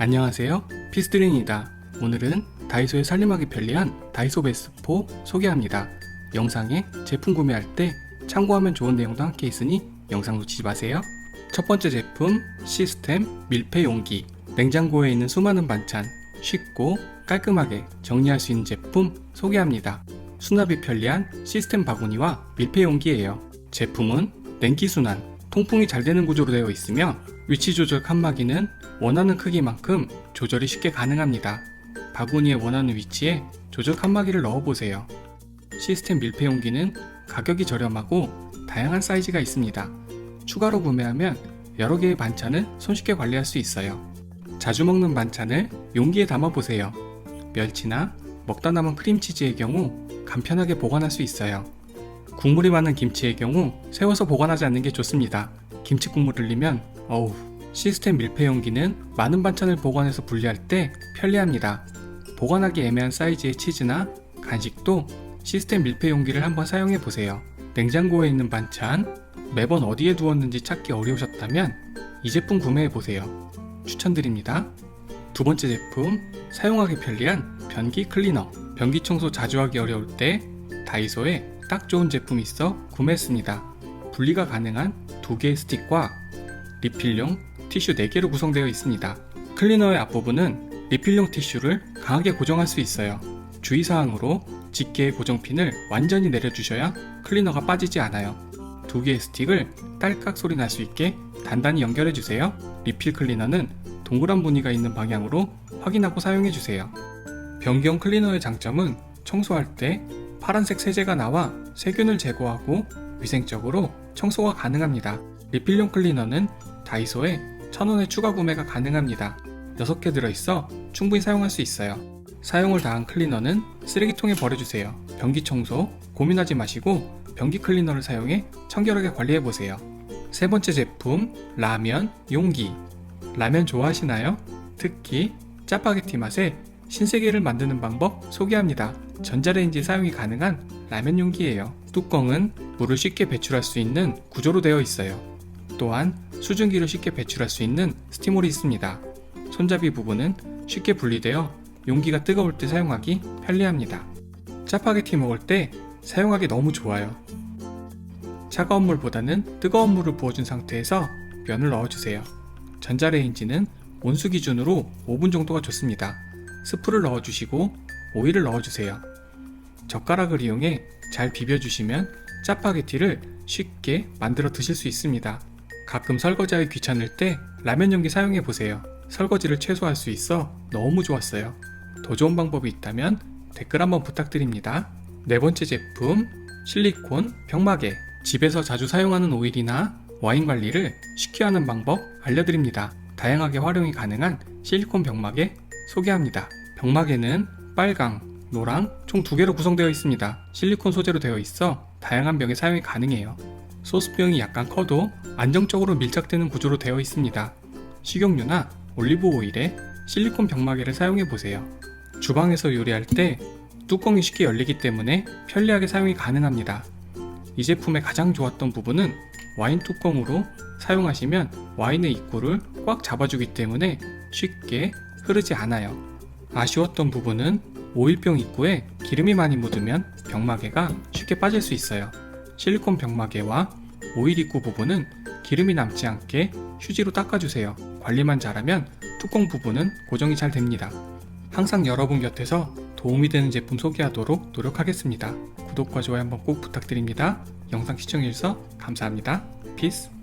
안녕하세요. 피스트링이다. 오늘은 다이소에 살림하기 편리한 다이소 베스트4 소개합니다. 영상에 제품 구매할 때 참고하면 좋은 내용도 함께 있으니 영상 놓치지 마세요. 첫 번째 제품 시스템 밀폐 용기. 냉장고에 있는 수많은 반찬 쉽고 깔끔하게 정리할 수 있는 제품 소개합니다. 수납이 편리한 시스템 바구니와 밀폐 용기예요. 제품은 냉기 순환, 통풍이 잘 되는 구조로 되어 있으며 위치 조절 칸막이는 원하는 크기만큼 조절이 쉽게 가능합니다. 바구니에 원하는 위치에 조절 칸막이를 넣어보세요. 시스템 밀폐 용기는 가격이 저렴하고 다양한 사이즈가 있습니다. 추가로 구매하면 여러 개의 반찬을 손쉽게 관리할 수 있어요. 자주 먹는 반찬을 용기에 담아보세요. 멸치나 먹다 남은 크림치즈의 경우 간편하게 보관할 수 있어요. 국물이 많은 김치의 경우 세워서 보관하지 않는 게 좋습니다. 김치 국물을 흘리면 어우 시스템 밀폐 용기는 많은 반찬을 보관해서 분리할 때 편리합니다. 보관하기 애매한 사이즈의 치즈나 간식도 시스템 밀폐 용기를 한번 사용해 보세요. 냉장고에 있는 반찬 매번 어디에 두었는지 찾기 어려우셨다면 이 제품 구매해 보세요. 추천드립니다. 두 번째 제품 사용하기 편리한 변기 클리너 변기 청소 자주 하기 어려울 때 다이소에 딱 좋은 제품이 있어 구매했습니다. 분리가 가능한 두 개의 스틱과 리필용 티슈 4개로 구성되어 있습니다. 클리너의 앞부분은 리필용 티슈를 강하게 고정할 수 있어요. 주의사항으로 집게의 고정핀을 완전히 내려주셔야 클리너가 빠지지 않아요. 두 개의 스틱을 딸깍 소리 날 수 있게 단단히 연결해 주세요. 리필 클리너는 동그란 무늬가 있는 방향으로 확인하고 사용해 주세요. 변경 클리너의 장점은 청소할 때 파란색 세제가 나와 세균을 제거하고 위생적으로 청소가 가능합니다. 리필용 클리너는 다이소에 1000원의 추가 구매가 가능합니다. 6개 들어있어 충분히 사용할 수 있어요. 사용을 다한 클리너는 쓰레기통에 버려주세요. 변기 청소 고민하지 마시고 변기 클리너를 사용해 청결하게 관리해보세요. 세 번째 제품 라면 용기 라면 좋아하시나요? 특히 짜파게티 맛에 신세계를 만드는 방법 소개합니다. 전자레인지 사용이 가능한 라면 용기예요. 뚜껑은 물을 쉽게 배출할 수 있는 구조로 되어 있어요. 또한 수증기를 쉽게 배출할 수 있는 스티몰이 있습니다. 손잡이 부분은 쉽게 분리되어 용기가 뜨거울 때 사용하기 편리합니다. 짜파게티 먹을 때 사용하기 너무 좋아요. 차가운 물보다는 뜨거운 물을 부어준 상태에서 면을 넣어주세요. 전자레인지는 온수 기준으로 5분 정도가 좋습니다. 스프를 넣어주시고 오일을 넣어주세요. 젓가락을 이용해 잘 비벼주시면 짜파게티를 쉽게 만들어 드실 수 있습니다. 가끔 설거지하기 귀찮을 때 라면 용기 사용해 보세요. 설거지를 최소화할 수 있어 너무 좋았어요. 더 좋은 방법이 있다면 댓글 한번 부탁드립니다. 네 번째 제품 실리콘 병마개 집에서 자주 사용하는 오일이나 와인 관리를 쉽게 하는 방법 알려드립니다. 다양하게 활용이 가능한 실리콘 병마개 소개합니다. 병마개는 빨강, 노랑 총 두 개로 구성되어 있습니다. 실리콘 소재로 되어 있어 다양한 병에 사용이 가능해요. 소스병이 약간 커도 안정적으로 밀착되는 구조로 되어 있습니다. 식용유나 올리브 오일에 실리콘 병마개를 사용해 보세요. 주방에서 요리할 때 뚜껑이 쉽게 열리기 때문에 편리하게 사용이 가능합니다. 이 제품의 가장 좋았던 부분은 와인 뚜껑으로 사용하시면 와인의 입구를 꽉 잡아주기 때문에 쉽게 흐르지 않아요. 아쉬웠던 부분은 오일병 입구에 기름이 많이 묻으면 병마개가 쉽게 빠질 수 있어요. 실리콘 병마개와 오일 입구 부분은 기름이 남지 않게 휴지로 닦아주세요. 관리만 잘하면 뚜껑 부분은 고정이 잘 됩니다. 항상 여러분 곁에서 도움이 되는 제품 소개하도록 노력하겠습니다. 구독과 좋아요 한번 꼭 부탁드립니다. 영상 시청해주셔서 감사합니다. 피스